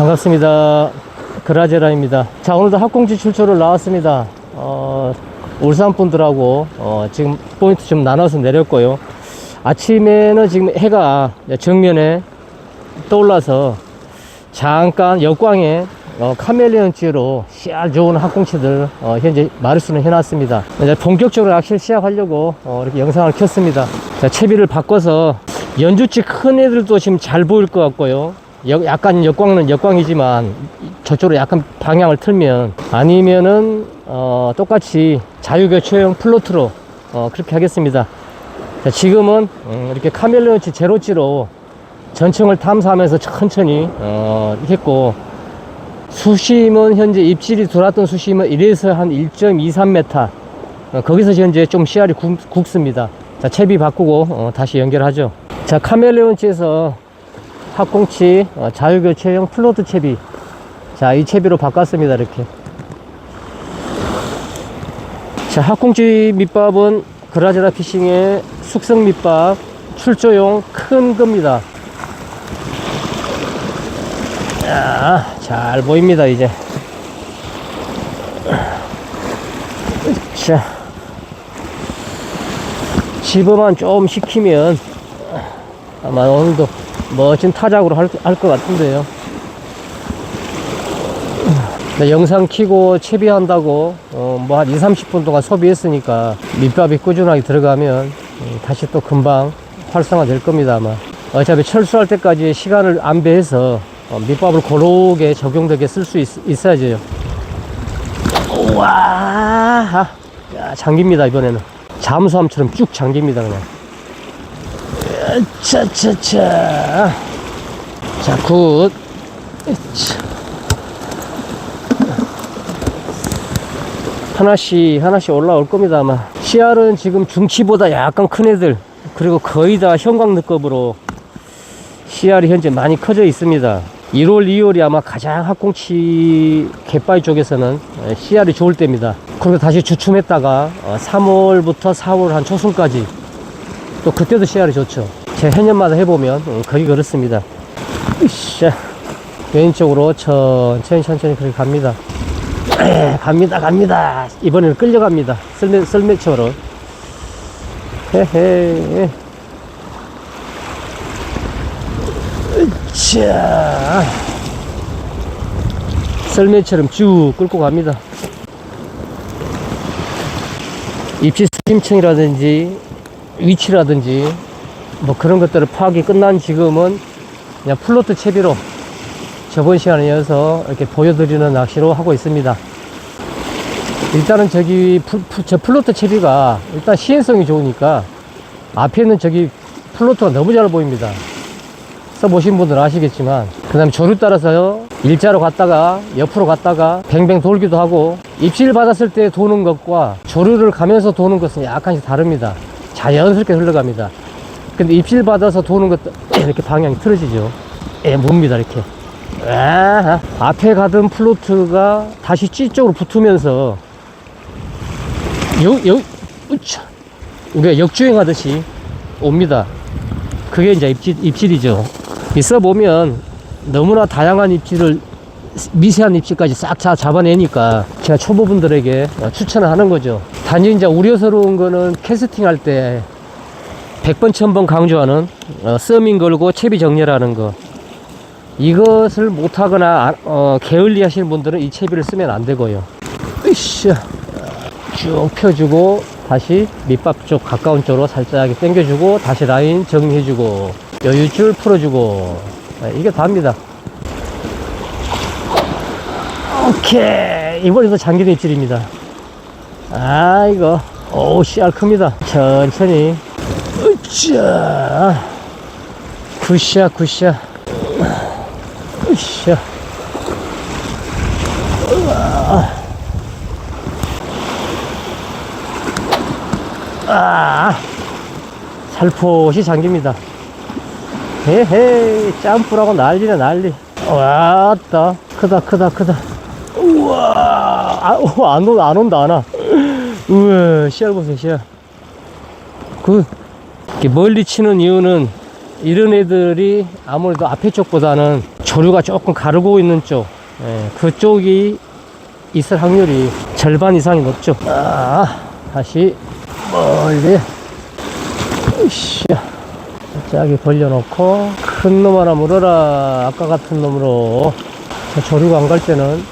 반갑습니다. 그라제라입니다. 자, 오늘도 학공지 출조를 나왔습니다. 어, 울산 분들하고, 어, 지금 포인트 좀 나눠서 내렸고요. 아침에는 지금 해가 정면에 떠올라서 잠깐 역광에 어, 카멜레온지로 씨알 좋은 학공치들 어, 현재 마르수는 해놨습니다. 이제 본격적으로 낚시를 시작하려고 어, 이렇게 영상을 켰습니다. 자, 채비를 바꿔서 연주치 큰 애들도 지금 잘 보일 것 같고요. 역- 약간 역광은 역광이지만 저쪽으로 약간 방향을 틀면 아니면은 어, 똑같이 자유교체용 플로트로 어, 그렇게 하겠습니다. 자, 지금은 음, 이렇게 카멜레온치 제로치로 전층을 탐사하면서 천천히 어, 했고 수심은 현재 입질이 들어왔던 수심은 1에서 한 1.23m 어, 거기서 현재 좀 씨알이 굵, 굵습니다. 자 채비 바꾸고 어, 다시 연결하죠. 자 카멜레온치에서 합공치 어, 자유교체형 플로트 채비. 자 이 채비로 바꿨습니다 이렇게. 자 합공치 밑밥은 그라제라 피싱의 숙성 밑밥 출조용 큰 겁니다. 자, 잘 보입니다, 이제. 자, 집어만 좀 식히면 아마 오늘도 멋진 타작으로 할것 같은데요. 네, 영상 키고 채비한다고 어, 뭐 한 2, 30분 동안 소비했으니까 밑밥이 꾸준하게 들어가면 음, 다시 또 금방 활성화 될 겁니다 아마 어차피 철수할 때까지 시간을 안 배해서 어, 밑밥을 고르게 적용되게 쓸 수 있어야죠. 우와! 야, 잠깁니다 이번에는. 잠수함처럼 쭉 잠깁니다 그냥 차차차. 자 굿. 하나씩 하나씩 올라올 겁니다 아마. CR은 지금 중치보다 약간 큰 애들 그리고 거의 다 형광등급으로 CR이 현재 많이 커져 있습니다. 1월 2월이 아마 가장 학공치 갯바위 쪽에서는 CR이 좋을 때입니다. 그리고 다시 주춤했다가 3월부터 4월 한 초순까지 또 그때도 CR이 좋죠. 제 해년마다 해보면 음, 거의 그렇습니다. 으쌰 왼쪽으로 천천히 천천히 그렇게 갑니다. 에, 갑니다 갑니다. 이번에는 끌려갑니다. 썰매, 썰매처럼 헤헤. 자 썰매처럼 쭉 끌고 갑니다. 입시 심층이라든지 위치라든지 뭐 그런 것들을 파악이 끝난 지금은 그냥 플로트 채비로 저번 시간에 이어서 이렇게 보여드리는 낚시로 하고 있습니다. 일단은 저기 풀- 풀- 저 플로트 채비가 일단 시인성이 좋으니까 앞에 있는 저기 플로트가 너무 잘 보입니다. 써보신 분들은 아시겠지만 그 다음에 조류 따라서 일자로 갔다가 옆으로 갔다가 뱅뱅 돌기도 하고 입질 받았을 때 도는 것과 조류를 가면서 도는 것은 약간씩 다릅니다. 자연스럽게 흘러갑니다. 근데 입질 받아서 도는 것도 이렇게 방향이 틀어지죠. 예, 뭡니다, 이렇게. 아, 앞에 가던 플로트가 다시 C 쪽으로 붙으면서 요, 요, 으차. 우리가 역주행하듯이 옵니다. 그게 이제 입질, 입질이죠. 있어 보면 너무나 다양한 입질을 미세한 입질까지 싹 다 잡아내니까 제가 초보분들에게 추천을 하는 거죠. 단지 이제 우려스러운 거는 캐스팅 할 때 100번, 1000번 강조하는 어, 서밍 걸고 채비 정렬하는 거. 이것을 못하거나 아- 어, 게을리 하시는 분들은 이 채비를 쓰면 안 되고요. 으쌰. 쭉 펴주고 다시 밑밥 쪽 가까운 쪽으로 살짝 당겨주고 다시 라인 정리해주고 여유줄 풀어주고 네, 이게 답니다. 오케이 이번에도 장기는 입질입니다. 아 이거 오 씨알 큽니다. 천천히 으쌰 굿샷 굿샷 으쌰 아, 살포시 잠깁니다. 헤헤, 점프라고 난리네, 난리. 왔다. 크다, 크다, 크다. 우와, 아, 오, 안, 온, 안 온다, 안 와. 우와, 씨알 보세요, 씨알. 그, 멀리 치는 이유는 이런 애들이 아무래도 앞에 쪽보다는 조류가 조금 가르고 있는 쪽, 예, 그쪽이 있을 확률이 절반 이상이 높죠. 아, 다시 멀리. 으쌰. 짝이 벌려놓고 큰 놈 하나 물어라. 아까 같은 놈으로. 저 조류가 안 갈 때는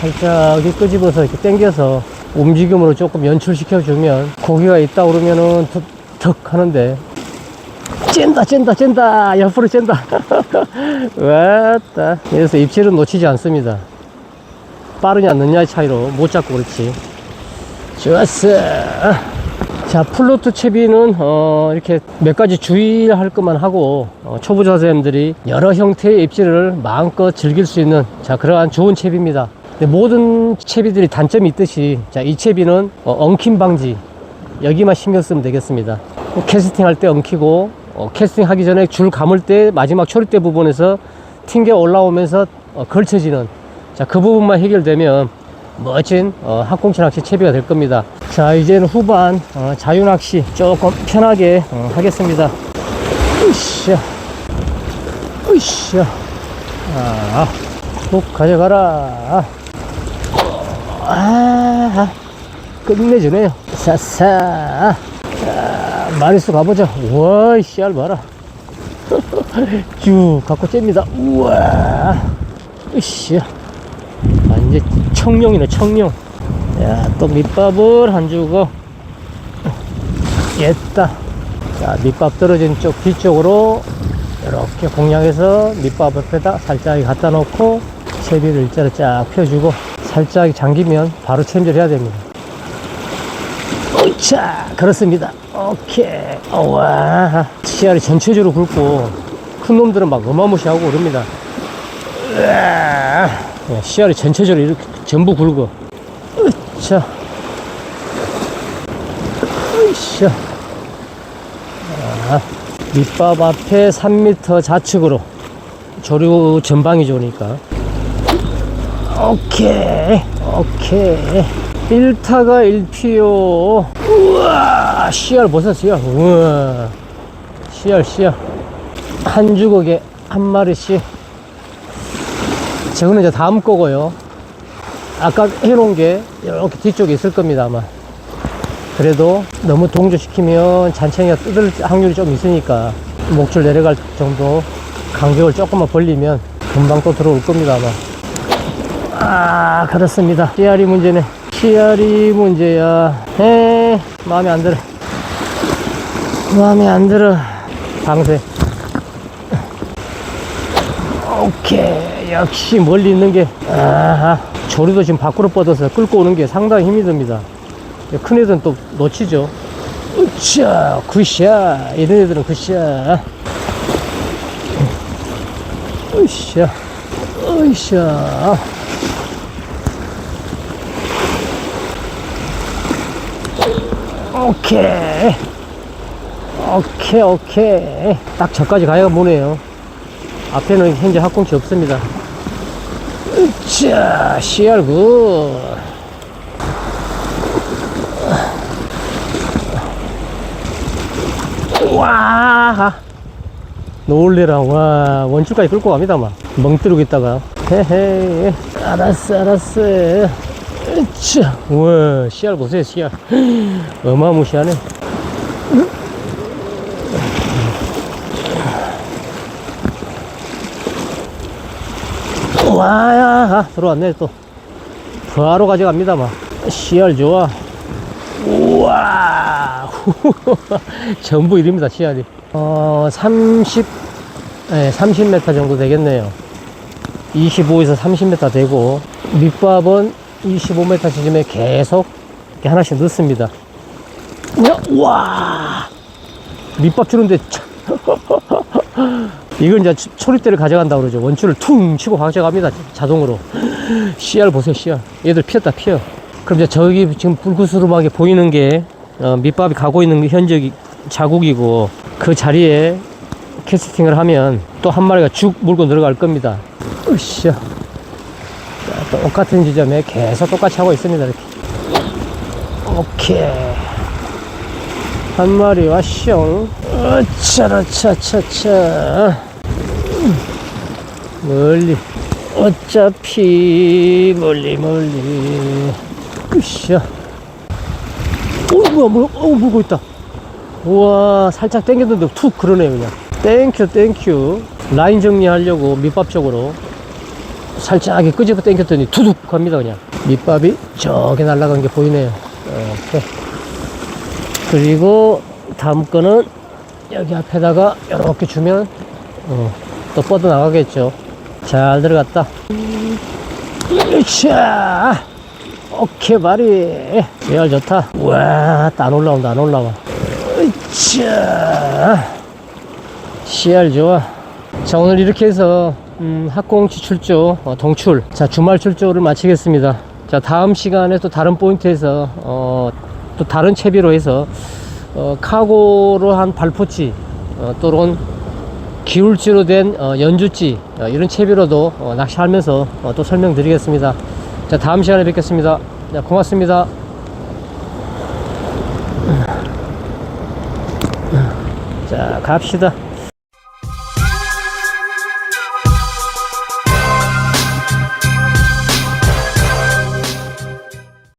살짝 끄집어서 이렇게 당겨서 움직임으로 조금 연출시켜 주면 고기가 있다 그러면은 턱, 턱 하는데 찐다 찐다 찐다. 옆으로 찐다. 왔다. 그래서 입질은 놓치지 않습니다. 빠르냐 늦냐의 차이로. 못 잡고 그렇지. 좋았어. 자 플로트 채비는 어, 이렇게 몇 가지 주의할 것만 하고 어, 초보자 선생님들이 여러 형태의 입질을 마음껏 즐길 수 있는 자 그러한 좋은 채비입니다 모든 채비들이 단점이 있듯이 자 이 채비는 어, 엉킴 방지. 여기만 신경 쓰면 되겠습니다. 어, 캐스팅 할 때 엉키고 어, 캐스팅 하기 전에 줄 감을 때 마지막 초리대 부분에서 튕겨 올라오면서 어, 걸쳐지는. 자 그 부분만 해결되면 멋진 어, 학꽁치 낚시 채비가 될 겁니다. 자 이제는 후반 어, 자유 낚시 조금 편하게 어, 하겠습니다. 으쌰. 으쌰. 아훅 가져가라 아 끝내주네요. 싸싸 자, 마리수 가보자 우와 씨알 봐라. 쭉 갖고 잽니다. 우와. 으쌰. 아, 이제 청룡이네, 청룡. 야, 또 밑밥을 한 주고. 였다. 자, 밑밥 떨어진 쪽 뒤쪽으로 이렇게 공략해서 밑밥 옆에다 살짝 갖다 놓고 채비를 일자로 쫙 펴주고 살짝 잠기면 바로 챔질 해야 됩니다. 오차! 그렇습니다. 오케이. 와 씨알이 전체적으로 굵고 큰 놈들은 막 어마무시하고 그럽니다. 으아. 예, 씨알이 전체적으로 이렇게 전부 굵어. 으차. 으쌰. 아, 밑밥 앞에 3m 좌측으로 조류 전방이 좋으니까. 오케이. 오케이. 1타가 1피요. 우와, 씨알 보세요, 씨알. 우와. 씨알, 씨알. 한 주걱에 한 마리씩. 저거는 이제 다음 거고요. 아까 해놓은 게 이렇게 뒤쪽에 있을 겁니다, 아마. 그래도 너무 동조시키면 잔챙이가 뜯을 확률이 좀 있으니까 목줄 내려갈 정도 간격을 조금만 벌리면 금방 또 들어올 겁니다, 아마. 아, 그렇습니다. 씨알이 문제네. 씨알이 문제야. 에, 마음에 안 들어. 마음에 안 들어. 방세. 오케이 역시 멀리 있는 게 아하 조류도 지금 밖으로 뻗어서 끌고 오는 게 상당히 힘이 듭니다 큰 애들은 또 놓치죠 으쌰 굿샷 이런 애들은 굿샷 으쌰 으쌰 오케이 오케이 오케이 딱 저까지 가야 보네요 앞에는 현재 학꽁치 없습니다. 자, 씨알 굿. 와, 놀래라. 와, 원줄까지 끌고 갑니다, 막. 멍 때리고 있다가. 헤헤, 알았어, 알았어. 자, 와, 씨알 보세요, 씨알. 어마무시하네. 와, 들어왔네, 또. 바로 가져갑니다, 막. 씨알 좋아. 우와. 전부 1입니다, 씨알이. 어, 30, 네, 30m 정도 되겠네요. 25에서 30m 되고, 밑밥은 25m 지점에 계속 이렇게 하나씩 넣습니다. 야, 와. 밑밥 주는데, 참. 이걸 이제 초- 초리대를 가져간다 그러죠. 원줄을 퉁 치고 가져갑니다. 자동으로. 씨알 보세요, 씨알. 얘들 피었다, 피어. 그럼 이제 저기 지금 불구스름하게 보이는 게 어, 밑밥이 가고 있는 게 현저히 자국이고 그 자리에 캐스팅을 하면 또 한 마리가 쭉 물고 들어갈 겁니다. 으쌰. 자, 똑같은 지점에 계속 똑같이 하고 있습니다. 이렇게. 오케이. 한 마리 왔쇼. 어차라차차차. 멀리. 어차피 멀리 멀리. 으쌰. 어 뭐야 뭐야 어 물고 있다. 우와 살짝 당겼는데 툭 그러네 그냥. 땡큐 땡큐. 라인 정리하려고 밑밥 쪽으로 살짝 끄집어 당겼더니 투둑 갑니다 그냥. 밑밥이 저기 날아간 게 보이네요. 어, 오케이. 그리고 다음 거는 여기 앞에다가 이렇게 주면 어, 또 뻗어 나가겠죠. 잘 들어갔다. 으쌰! 오케이, 바리. 씨알 좋다. 와, 안 올라온다, 안 올라와. 으쌰! 씨알 좋아. 자, 오늘 이렇게 해서, 음, 학공치 출조, 어, 동출. 자, 주말 출조를 마치겠습니다. 자, 다음 시간에 또 다른 포인트에서, 어, 또 다른 채비로 해서, 어, 카고로 한 발포치, 어, 또는 기울지로 된 어, 연주지 어, 이런 채비로도 어, 낚시하면서 어, 또 설명드리겠습니다. 자 다음 시간에 뵙겠습니다. 자, 고맙습니다. 자 갑시다.